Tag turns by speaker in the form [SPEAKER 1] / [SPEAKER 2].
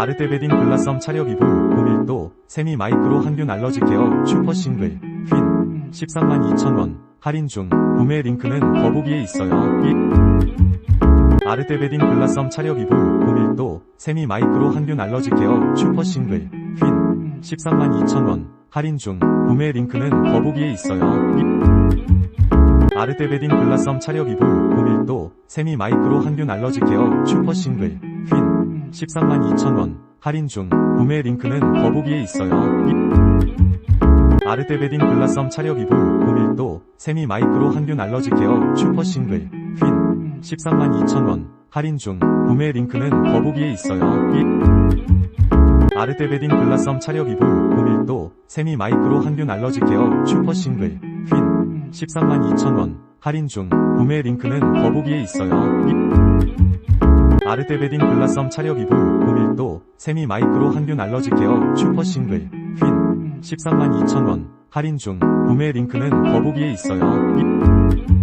[SPEAKER 1] 아르테베딘 글라썸 차력 이불 고밀도 세미 마이크로 항균 알러지 케어 슈퍼 싱글 퀸 13만 2천원 할인 중 구매 링크는 더보기에 있어요. 이- 아르테베딘 글라썸 차력 이불 고밀도 세미 마이크로 항균 알러지 케어 슈퍼 싱글 퀸 13만 2천원 할인 중 구매 링크는 더보기에 있어요. 이- 아르테베딘 글라썸 차력 이불 고밀도 세미 마이크로 항균 알러지 케어 슈퍼 싱글 퀸 13만 2천원. 할인 중. 구매 링크는 더보기에 있어요. 이- 아르테베딘 글라썸 차력 이불 고밀도 세미 마이크로 항균 알러지 케어 슈퍼 싱글. 퀸 13만 2천원. 할인 중. 구매 링크는 더보기에 있어요. 이- 아르테베딘 글라썸 차력 이불 고밀도 세미 마이크로 항균 알러지 케어 슈퍼 싱글. 퀸 13만 2천원. 할인 중. 구매 링크는 더보기에 있어요. 이- 아르테베딘 글라썸 차력 이불 고밀도 세미 마이크로 항균 알러지 케어 슈퍼 싱글 퀸 13만 2천원 할인 중 구매 링크는 더보기에 있어요. 이-